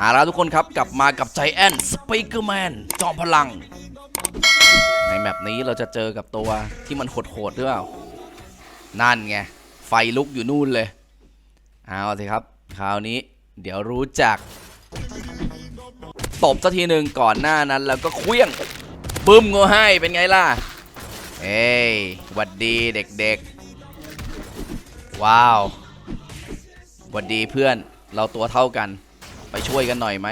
เอาละทุกคนครับกลับมากับใจแอนสปีกเกอร์แมนจอมพลัง ในแมปนี้เราจะเจอกับตัวที่มันโหดๆหรือเปล่า นั่นไง ไฟลุกอยู่นู่นเลย เอาสิครับ คราวนี้เดี๋ยวรู้จัก ตบสักทีหนึ่งก่อนหน้านั้นแล้วก็เคลี้ยงบึ้มงูให้เป็นไงล่ะ เอ้ยหวัดดีเด็กๆ ว้าวหวัดดีเพื่อนเราตัวเท่ากัน ไปช่วยกันหน่อยไหม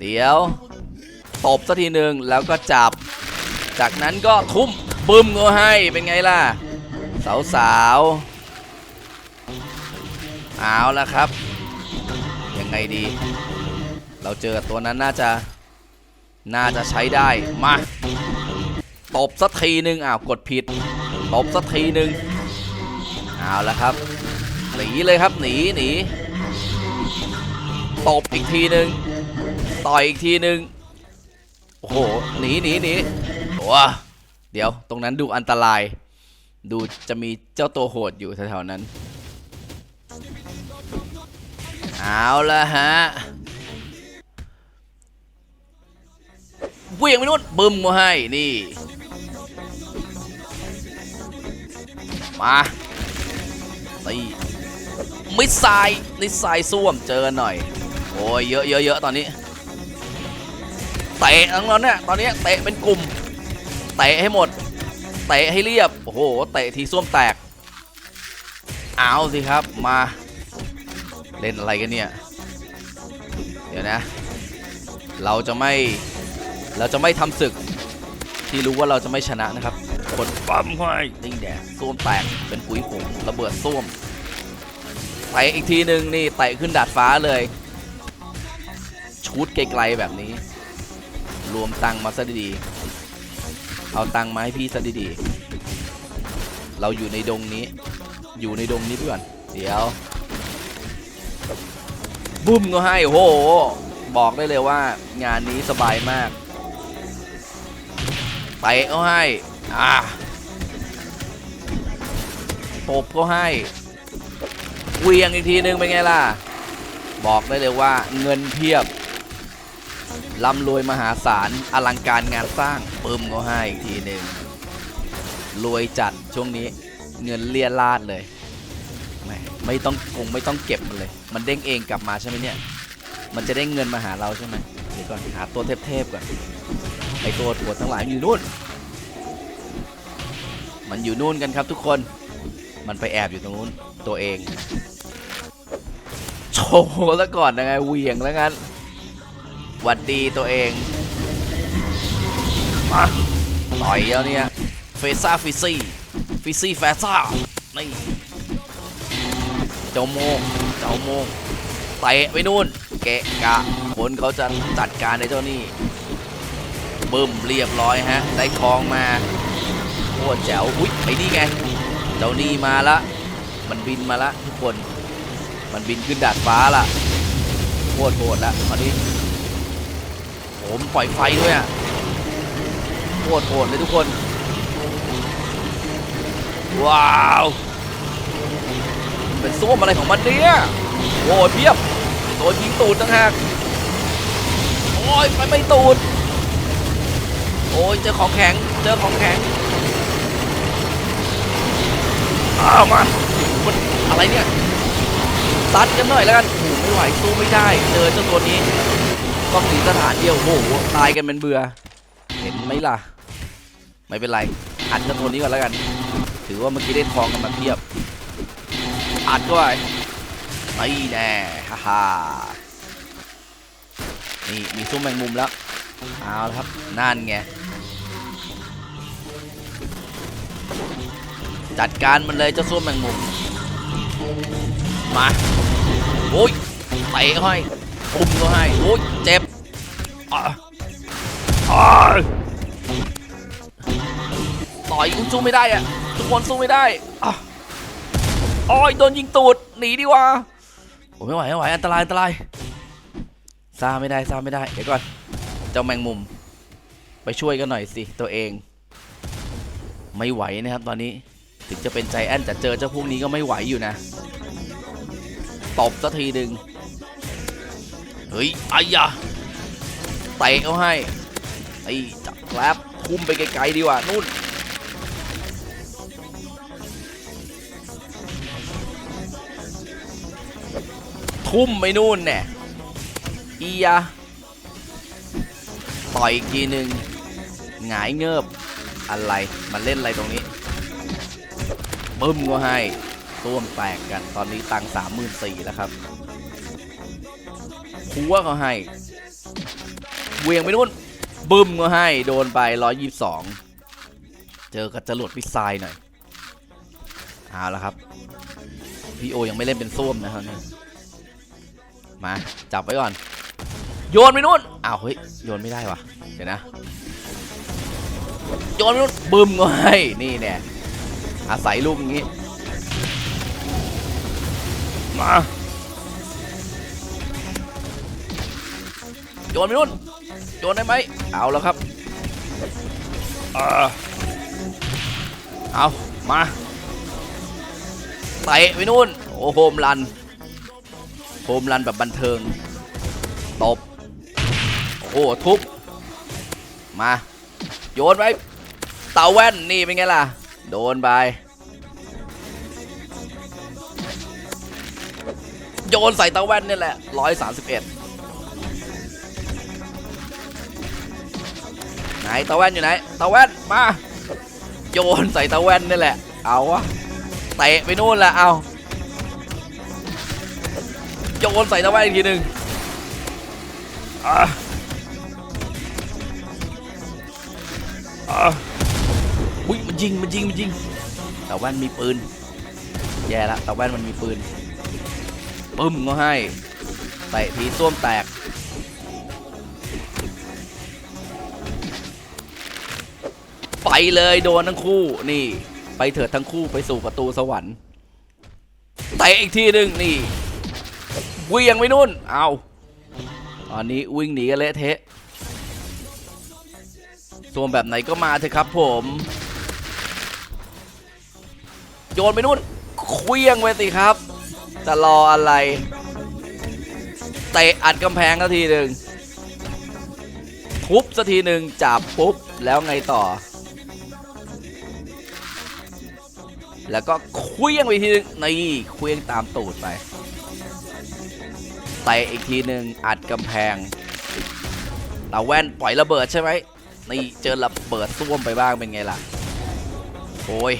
เดี๋ยวตบสักทีหนึ่งแล้วก็จับ จากนั้นก็ทุ่มบึ้มงูให้เป็นไงล่ะ สาวๆเอาละครับ ยังไงดี เราเจอตัวนั้นน่าจะน่าจะใช้ได้มาตบสักทีหนึ่งอ้าวกดผิดตบสักทีหนึ่งเอาละครับหนีเลยครับหนีหนี ตบอีกทีหนึ่งต่อยอีกทีหนึ่งโอ้โหหนีหนีหนีว้าเดี๋ยวตรงนั้นดูอันตราย ดูจะมีเจ้าตัวโหดอยู่แถวๆนั้น เอาละฮะเวียงไปนู่นบึ้มมาให้นี่ มาตีมิสไซล์มิสไซล์ส้วมเจอหน่อย โอ้ยเยอะเยอะเยอะตอนนี้เตะทั้งนั้นเนี่ยตอนนี้เตะเป็นกลุ่มเตะให้หมดเตะให้เรียบโอ้โหเตะทีส้วมแตกเอาสิครับมาเล่นอะไรกันเนี่ยเดี๋ยวนะ เราจะไม่เราจะไม่ทำศึกที่รู้ว่าเราจะไม่ชนะนะครับคนปั๊มห้นิ่งแดดส้วมแตกเป็นปุ๋ยผงระเบิดส้วมเตะอีกทีหนึ่งนี่เตะขึ้นดาดฟ้าเลย ชุดไกลๆแบบนี้ รวมตังมาซะดีๆเอาตังมาให้พี่ซะดีๆเราอยู่ในดงนี้ อยู่ในดงนี้ไปก่อนเดี๋ยวบุ้มก็ให้โอ้โหบอกได้เลยว่างานนี้สบายมากเตะก็ให้อ่าตบก็ให้เวียงอีกทีนึงเป็นไงล่ะ บอกได้เลยว่าเงินเพียบ ร่ำรวยมหาศาลอลังการงานสร้างปึ้มก็ให้อีกทีหนึ่งรวยจัดช่วงนี้เงินเลียลาดเลยไม่ไม่ต้องคงไม่ต้องเก็บมันเลย มันเด้งเองกลับมาใช่ไหมเนี่ย มันจะได้เงินมาหาเราใช่ไหมเดี๋ยวก่อนหาตัวเทพๆก่อนไอตัวถั่วทั้งหลายอยู่นู่น มันอยู่นู่นกันครับทุกคน มันไปแอบอยู่ตรงนู้นตัวเองโชว์แล้วก่อนยังไงเวียงแล้วงั้น หวัดดีตัวเองมาต่อยแล้วเนี่ยเฟซ่าฟิซี่ฟิซี่แฟซ่านี่เจ้าโมงเจ้าโมงเตะไปนู่นเกะกะคนเขาจะจัดการในเจ้านี่บึ้มเรียบร้อยฮะ ได้ทองมาโคตรแจ๋วอุ้ยไอ้นี่ไง เจ้านี่มาละ มันบินมาละทุกคน มันบินขึ้นดาดฟ้าละโคตรโหดละตอนนี้ ผมปล่อยไฟด้วยอะโคตรโหดเลยทุกคน ว้าว เป็นส้วมอะไรของมันเนี่ยโอ้ยเพียบโดนยิงตูดต่างหากโอ้ยไปไม่ตูด โอ้ยเจอของแข็งเจอของแข็งอ้าวมามันอะไรเนี่ยซัดกันหน่อยแล้วกันไม่ไหวสู้ไม่ได้เจอเจ้าตัวนี้ ต้องหนีสถานเดียวโอ้โหตายกันเป็นเบื่อ เห็นไหมล่ะ ไม่เป็นไร อัดเจ้าตัวนี้ก่อนแล้วกัน ถือว่าเมื่อกี้ได้ทองกันมาเพียบ อัดด้วยไม่แน่ฮ่าฮ่านี่มีซุ้มแมงมุมแล้ว เอาละครับ นั่นไง จัดการมันเลยเจ้าส้มแมงมุม มา โอ้ยเตะเขา ให้ปุ่มเขาให้โอ้ยเจ็บต่อยคุณสู้ไม่ได้อะทุกคนสู้ไม่ได้อะโอ้ยโดนยิงตูดหนีดีกว่าโอ้ไม่ไหวไม่ไหวอันตรายอันตรายซาไม่ได้ซาไม่ได้เดี๋ยวก่อนเจ้าแมงมุม ไปช่วยกันหน่อยสิตัวเอง ไม่ไหวนะครับตอนนี้ถึงจะเป็นใจแอนแต่เจอเจ้าพวกนี้ก็ไม่ไหวอยู่นะตบสักทีหนึ่ง เฮ้ยไอ้ยะเตะเขาให้ไอ้จับแกลบทุ่มไปไกลๆดีกว่านู่นทุ่มไปนู่นแน่อียะต่อยอีกทีหนึ่งหงายเงิบอะไรมันเล่นอะไรตรงนี้บึ้มก็ให้ต้วมแตกกันตอนนี้ตังสามหมื่นสี่แล้วครับ คัวก็ให้เวียงไปนู่นบึ้มก็ให้โดนไปร้อยยี่สิบสองเจอกับจรวดพิซไซน์หน่อยเอาละครับพี่โอยังไม่เล่นเป็นส้วมนะครับเนี่ยมาจับไว้ก่อน โยนไปนู่นอ้าวเฮ้ยโยนไม่ได้วะเดี๋ยวนะ โยนไปนู่นบึ้มก็ให้นี่แน่อาศัยลูกอย่างนี้ มา โยนไปนู่นโยนได้ไหมเอาแล้วครับเอามาเตะไปนู่นโอ้โหโฮมรันโฮมรันแบบบันเทิงตบโอ้โหทุบมาโยนไปเต่าแว่นนี่เป็นไงล่ะ โดนไปโยนใส่เต่าแว่นนี่แหละร้อยสามสิบเอ็ด นต่าแว่นอยู่ไหนต่าแว่นมาโยนใส่ต่าแว่นนี่แหละเอาวะเตะไปนู่นแหละเอาโยนใส่ตะแว่นอีกทีหนึ่งอะอะอุ้ยมันยิงมันยิงมันยิงตะแว่นมีปืนแย่ละตะแว่นมันมีปืนปึ้มก็ให้เตะทีส้วมแตก ไปเลยโดนทั้งคู่นี่ ไปเถิดทั้งคู่ไปสู่ประตูสวรรค์เตะอีกทีหนึ่งนี่วิ่งไปนู่นเอาตอนนี้วิ่งหนีกันเละเทะส่วนแบบไหนก็มาเถอะครับผม โยนไปนู่นเคลี้ยงไปสิครับจะรออะไรเตะอัดกำแพงสักทีหนึ่งทุบสักทีหนึ่งจับปุ๊บแล้วไงต่อ แล้วก็เคลี้ยงไปทีหนึงนี่เคลี้ยงตามตูดไปเตะอีกทีหนึ่งอัดกำแพงตาแว่นปล่อยระเบิดใช่ไหมนี่เจอระเบิดส้วมไปบ้างเป็นไงล่ะโอ้ย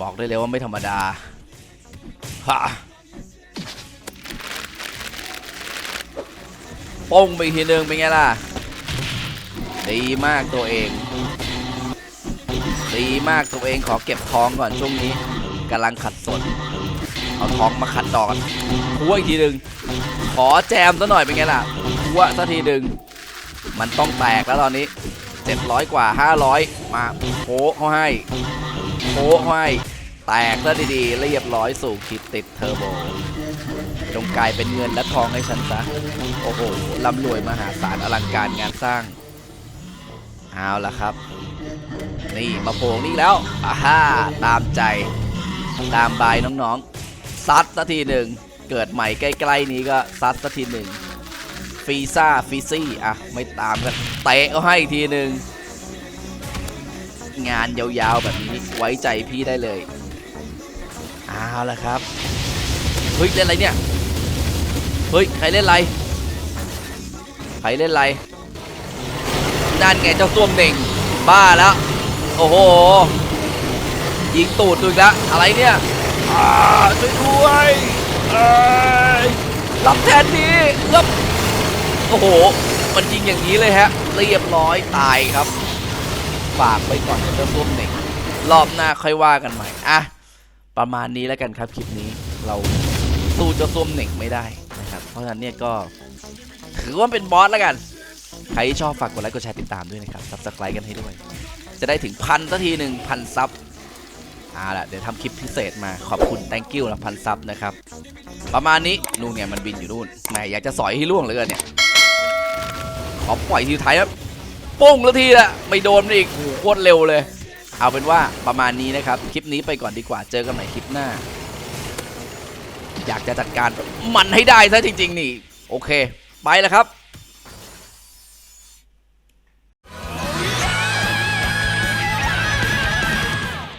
บอกได้เลยว่าไม่ธรรมดาฮะป้งไปทีหนึ่งเป็นไงล่ะ ดีมากตัวเอง ดีมากตัวเองขอเก็บทองก่อนช่วงนี้กำลังขัดสน เอาทองมาขัดดอกกันพัวอีกทีหนึ่งขอแจมซะหน่อยเป็นไงล่ะพัวสักทีหนึ่งมันต้องแตกแล้วตอนนี้ 700 กว่า 500 มาโคเขาให้โค้เขาให้แตกซะดีๆเรียบร้อยสู่คิดติดเทอร์โบจงกลายเป็นเงินและทองให้ฉันซะ โอ้โหร่ำรวยมหาศาลอลังการงานสร้าง เอาละครับ นี่มาโผล่นี่แล้วอาฮ่าตามใจ ตามบายน้องๆ ซัดสักทีหนึ่ง เกิดใหม่ใกล้ๆนี้ก็ซัดสักทีหนึ่ง ฟีซ่าฟีซี่อะ ไม่ตามกันเตะก็ให้อีกทีหนึ่ง งานยาวๆแบบนี้ไว้ใจพี่ได้เลย เอาละครับ เฮ้ย เล่นอะไรเนี่ย เฮ้ย ใครเล่นอะไร ใครเล่นอะไรนั่นไงเจ้าส้วมเน่งบ้าแล้ว โอ้โห ยิงตูดตัวอีกแล้วอะไรเนี่ยอาช่วยด้วยรับแทนทีรับโอ้โห มันยิงอย่างนี้เลยฮะ เรียบร้อยตายครับ ฝากไปก่อนกับเจ้าส้มเน่งรอบหน้าค่อยว่ากันใหม่อะประมาณนี้แล้วกันครับคลิปนี้เราสู้เจ้าส้มเน่งไม่ได้นะครับ เพราะฉะนั้นเนี่ยก็ถือว่าเป็นบอสแล้วกัน ใครที่ชอบฝากกดไลค์กดแชร์ติดตามด้วยนะครับซับสไครต์กันให้ด้วย จะได้ถึงพันสักทีหนึ่งพันซับอ่าละเดี๋ยวทำคลิปพิเศษมาขอบคุณ thank you นะพันซับนะครับ ประมาณนี้นู่นเนี่ยมันบินอยู่นู่นแหมอยากจะสอยให้ล่วงเหลยเนี่ย ขอปล่อยทีไทายครับปุ้งแล้วทีละไม่โดนอีกโคตรเร็วเลย เอาเป็นว่าประมาณนี้นะครับ คลิปนี้ไปก่อนดีกว่าเจอกันใหม่คลิปหน้า อยากจะจัดการมันให้ได้ซะจริง ๆ นี่ โอเค ไปแล้วครับ